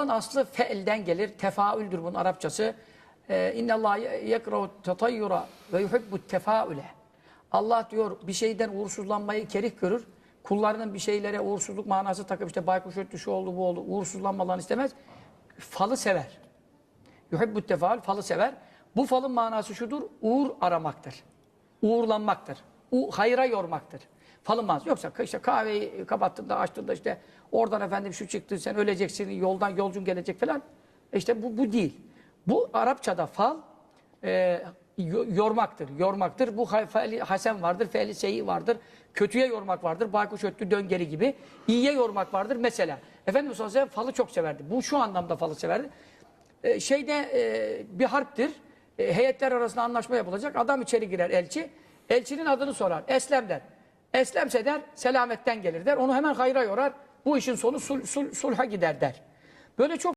Falın aslı fe'lden gelir. Tefaüldür bunun Arapçası. Ee, İnne Allah yekrahu tatayyura ve yuhibbu tefaüle. Allah diyor bir şeyden uğursuzlanmayı kerih görür. Kullarının bir şeylere uğursuzluk manası takıp işte baykuş öttü şu oldu bu oldu uğursuzlanmalarını istemez. Falı sever. Yuhibbu tefaül falı sever. Bu falın manası şudur. Uğur aramaktır. Uğurlanmaktır. U, hayra yormaktır. Falın manası. Yoksa işte kahveyi kapattığında açtığında işte oradan efendim şu çıktı sen öleceksin yoldan yolcun gelecek falan. E İşte bu, bu değil. Bu Arapçada fal e, yo- yormaktır. Yormaktır. Bu fe'li hasen vardır. Fe'li seyi vardır. Kötüye yormak vardır. Baykuş öttü döngeri gibi. İyiye yormak vardır. Mesela Efendimiz sallallahu aleyhi falı çok severdi. Bu şu anlamda falı severdi. E, şeyde e, bir harptir. E, heyetler arasında anlaşma yapılacak. Adam içeri girer elçi. Elçinin adını sorar. Eslem der. Eslemse der selametten gelir der. Onu hemen hayra yorar. Bu işin sonu sul, sul, sulha gider der. Böyle çok